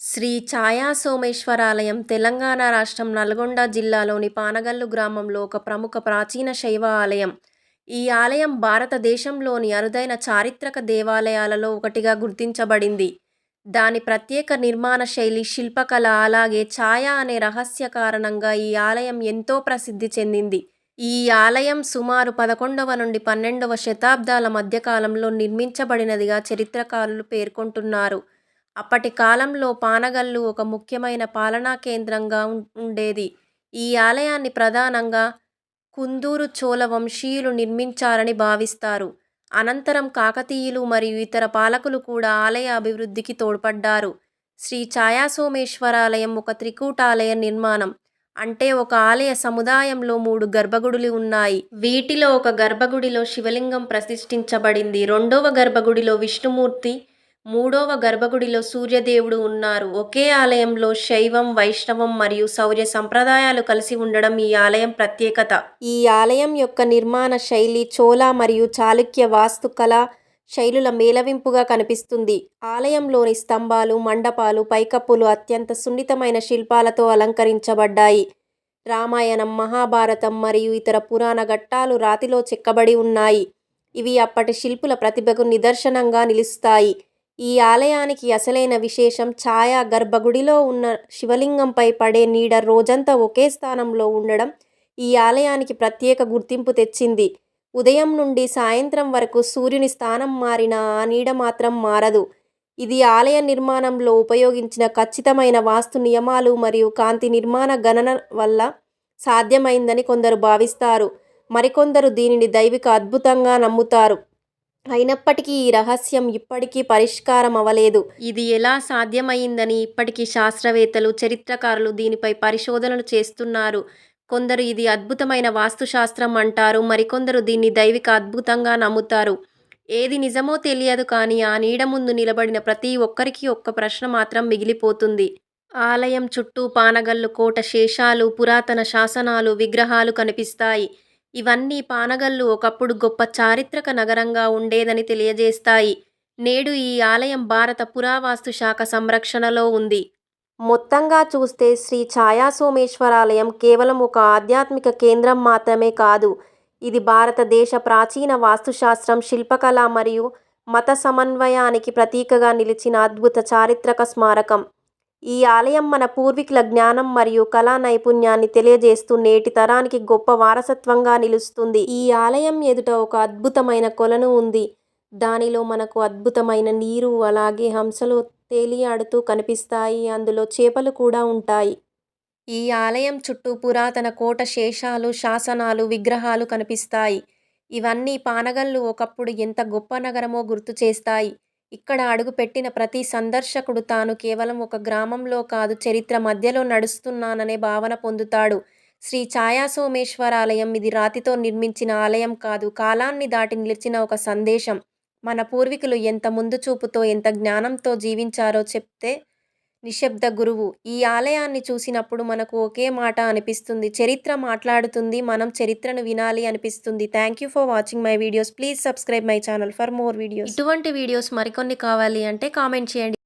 శ్రీ ఛాయా సోమేశ్వరాలయం తెలంగాణ రాష్ట్రం నల్గొండ జిల్లాలోని పానగల్లు గ్రామంలో ఒక ప్రముఖ ప్రాచీన శైవ ఆలయం. ఈ ఆలయం భారతదేశంలోని అరుదైన చారిత్రక దేవాలయాలలో ఒకటిగా గుర్తించబడింది. దాని ప్రత్యేక నిర్మాణ శైలి, శిల్పకళ అలాగే ఛాయా అనే రహస్య కారణంగా ఈ ఆలయం ఎంతో ప్రసిద్ధి చెందింది. ఈ ఆలయం సుమారు పదకొండవ నుండి పన్నెండవ శతాబ్దాల మధ్యకాలంలో నిర్మించబడినదిగా చరిత్రకారులు పేర్కొంటున్నారు. అప్పటి కాలంలో పానగల్లు ఒక ముఖ్యమైన పాలనా కేంద్రంగా ఉండేది. ఈ ఆలయాన్ని ప్రధానంగా కుందూరు చోళ వంశీయులు నిర్మించారని భావిస్తారు. అనంతరం కాకతీయులు మరియు ఇతర పాలకులు కూడా ఆలయ అభివృద్ధికి తోడ్పడ్డారు. శ్రీ ఛాయాసోమేశ్వరాలయం ఒక త్రికూటాలయ నిర్మాణం. అంటే ఒక ఆలయ సముదాయంలో మూడు గర్భగుడులు ఉన్నాయి. వీటిలో ఒక గర్భగుడిలో శివలింగం ప్రతిష్ఠించబడింది. రెండవ గర్భగుడిలో విష్ణుమూర్తి, మూడవ గర్భగుడిలో సూర్యదేవుడు ఉన్నారు. ఒకే ఆలయంలో శైవం, వైష్ణవం మరియు శౌర్య సంప్రదాయాలు కలిసి ఉండడం ఈ ఆలయం ప్రత్యేకత. ఈ ఆలయం యొక్క నిర్మాణ శైలి చోళ మరియు చాళుక్య వాస్తుకళా శైలుల మేలవింపుగా కనిపిస్తుంది. ఆలయంలోని స్తంభాలు, మండపాలు, పైకప్పులు అత్యంత సున్నితమైన శిల్పాలతో అలంకరించబడ్డాయి. రామాయణం, మహాభారతం మరియు ఇతర పురాణ ఘట్టాలు రాతిలో చెక్కబడి ఉన్నాయి. ఇవి అప్పటి శిల్పుల ప్రతిభకు నిదర్శనంగా నిలుస్తాయి. ఈ ఆలయానికి అసలైన విశేషం ఛాయ గర్భగుడిలో ఉన్న శివలింగంపై పడే నీడ రోజంతా ఒకే స్థానంలో ఉండడం ఈ ఆలయానికి ప్రత్యేక గుర్తింపు తెచ్చింది. ఉదయం నుండి సాయంత్రం వరకు సూర్యుని స్థానం మారినా ఆ నీడ మాత్రం మారదు. ఇది ఆలయ నిర్మాణంలో ఉపయోగించిన ఖచ్చితమైన వాస్తు నియమాలు మరియు కాంతి నిర్మాణ గణన వల్ల సాధ్యమైందని కొందరు భావిస్తారు. మరికొందరు దీనిని దైవిక అద్భుతంగా నమ్ముతారు. అయినప్పటికీ ఈ రహస్యం ఇప్పటికీ పరిష్కారం అవ్వలేదు ఇది ఎలా సాధ్యమైందని ఇప్పటికీ శాస్త్రవేత్తలు, చరిత్రకారులు దీనిపై పరిశోధనలు చేస్తున్నారు. కొందరు ఇది అద్భుతమైన వాస్తుశాస్త్రం అంటారు. మరికొందరు దీన్ని దైవిక అద్భుతంగా నమ్ముతారు. ఏది నిజమో తెలియదు కానీ ఆ నీడ ముందు నిలబడిన ప్రతి ఒక్కరికి ఒక్క ప్రశ్న మాత్రం మిగిలిపోతుంది. ఆలయం చుట్టూ పానగల్లు కోట శేషాలు, పురాతన శాసనాలు, విగ్రహాలు కనిపిస్తాయి. ఇవన్నీ పానగల్లు ఒకప్పుడు గొప్ప చారిత్రక నగరంగా ఉండేదని తెలియజేస్తాయి. నేడు ఈ ఆలయం భారత పురావాస్తు శాఖ సంరక్షణలో ఉంది. మొత్తంగా చూస్తే శ్రీ ఛాయాసోమేశ్వరాలయం కేవలం ఒక ఆధ్యాత్మిక కేంద్రం మాత్రమే కాదు. ఇది భారతదేశ ప్రాచీన వాస్తుశాస్త్రం, శిల్పకళ మరియు మత సమన్వయానికి ప్రతీకగా నిలిచిన అద్భుత చారిత్రక స్మారకం. ఈ ఆలయం మన పూర్వీకుల జ్ఞానం మరియు కళా నైపుణ్యాన్ని తెలియజేస్తూ నేటి తరానికి గొప్ప వారసత్వంగా నిలుస్తుంది. ఈ ఆలయం ఎదుట ఒక అద్భుతమైన కొలను ఉంది. దానిలో మనకు అద్భుతమైన నీరు అలాగే హంసలు తేలియాడుతూ కనిపిస్తాయి. అందులో చేపలు కూడా ఉంటాయి. ఈ ఆలయం చుట్టూ పురాతన కోట శేషాలు, శాసనాలు, విగ్రహాలు కనిపిస్తాయి. ఇవన్నీ పానగల్లు ఒకప్పుడు ఎంత గొప్ప నగరమో గుర్తు చేస్తాయి ఇక్కడ అడుగుపెట్టిన ప్రతి సందర్శకుడు తాను కేవలం ఒక గ్రామంలో కాదు చరిత్ర మధ్యలో నడుస్తున్నాననే భావన పొందుతాడు. శ్రీ ఛాయాసోమేశ్వరాలయం ఇది రాతితో నిర్మించిన ఆలయం కాదు. కాలాన్ని దాటి నిలిచిన ఒక సందేశం. మన పూర్వీకులు ఎంత ముందు చూపుతో ఎంత జ్ఞానంతో జీవించారో చెప్తే నిశ్శబ్ద గురువు. ఈ ఆలయాన్ని చూసినప్పుడు మనకు ఒకే మాట అనిపిస్తుంది. చరిత్ర మాట్లాడుతుంది. మనం చరిత్రను వినాలి అనిపిస్తుంది. Thank you for watching my videos. Please subscribe my channel for more videos. ఇటువంటి వీడియోస్ మరికొన్ని కావాలి అంటే కామెంట్ చేయండి.